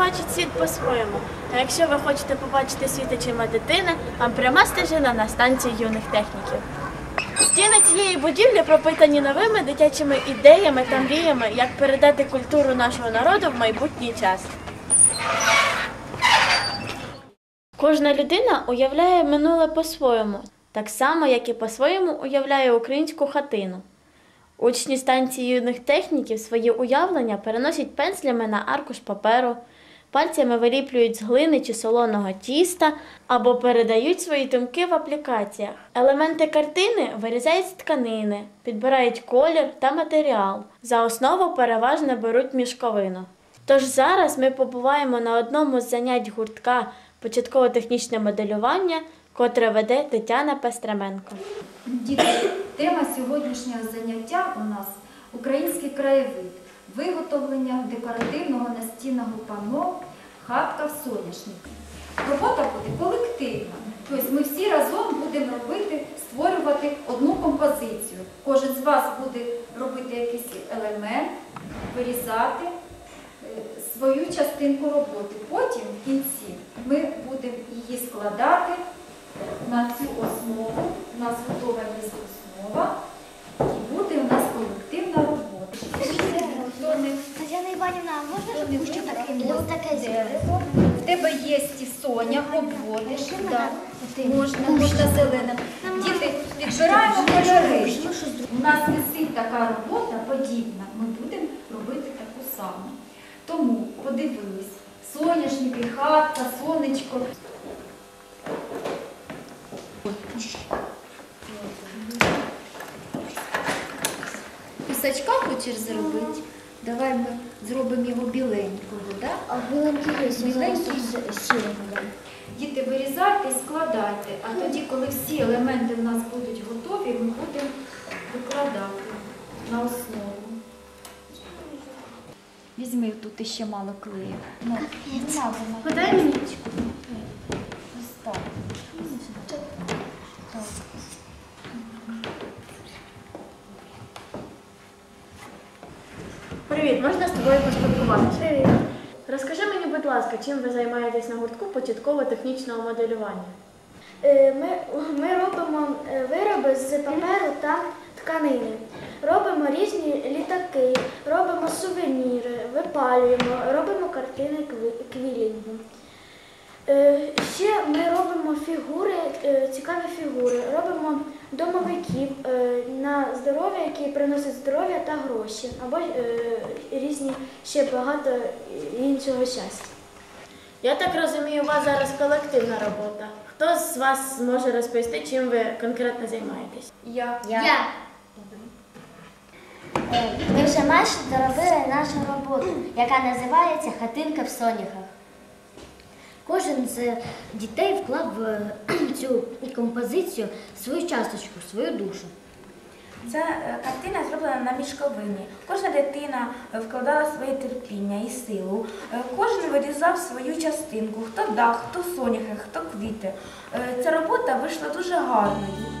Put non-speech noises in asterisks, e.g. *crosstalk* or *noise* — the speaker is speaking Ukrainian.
бачить світ по-своєму. А якщо ви хочете побачити світ очима дитини, вам пряма стежина на станцію юних техніків. Стіни цієї будівлі пропитані новими дитячими ідеями та мріями, як передати культуру нашого народу в майбутній час. Кожна людина уявляє минуле по-своєму, так само, як і по-своєму уявляє українську хатину. Учні станції юних техніків свої уявлення переносять пензлями на аркуш паперу, пальцями виліплюють з глини чи солоного тіста або передають свої думки в аплікаціях. Елементи картини вирізають з тканини, підбирають колір та матеріал. За основу переважно беруть мішковину. Тож зараз ми побуваємо на одному з занять гуртка початково-технічне моделювання, котре веде Тетяна Пестременко. Діти, тема сьогоднішнього заняття у нас український краєвид, виготовлення декоративного настінного панно хатка в соняшнику. Робота буде колективна. Тобто ми всі разом будемо робити, створювати одну композицію. Кожен з вас буде робити якийсь елемент, вирізати е, свою частинку роботи. Потім в кінці ми будемо її складати на цю основу. У нас готова є основа і буде у нас колективна робота. Хто не Тетяна Іванівна, а можна Вони щоб вже таке таке було таке дерево. В тебе є і соня, обводиш. Можна, можна зеленим. Діти, підбираємо кольори. У нас висить така робота подібна. Ми будемо робити таку саму. Тому подивились. Соняшники, хатка, сонечко. Пісачка хочеш зробити? Давай ми зробимо його біленького, так? А біленький Біленький. Діти, вирізайте і складайте, а тоді, коли всі елементи в нас будуть готові, ми будемо викладати на основу. Візьми тут іще мало клею. Ну, Подай мені. Привіт, можна з тобою поспілкуватися? Привіт. Розкажи мені, будь ласка, чим ви займаєтесь на гуртку початково-технічного моделювання? Е, Ми, ми робимо е, вироби з паперу та тканини. Робимо різні літаки, робимо сувеніри, випалюємо, робимо картини квілінгу. Е, Ще ми робимо фігури, цікаві фігури, робимо домовиків е, на здоров'я, які приносять здоров'я та гроші, або е, різні ще багато іншого щастя. Я так розумію, у вас зараз колективна робота. Хто з вас зможе розповісти, чим ви конкретно займаєтесь? Я. Я. Е, Ми вже майже доробили нашу роботу, яка називається Хатинка в соняхах. Кожен з дітей вклав в *clears throat* цю композицію свою часточку, свою душу. Ця е, картина зроблена на мішковині. Кожна дитина е, вкладала своє терпіння і силу. Е, Кожен вирізав свою частинку, хто дах, хто соняхи, хто квіти. Ця робота вийшла дуже гарною.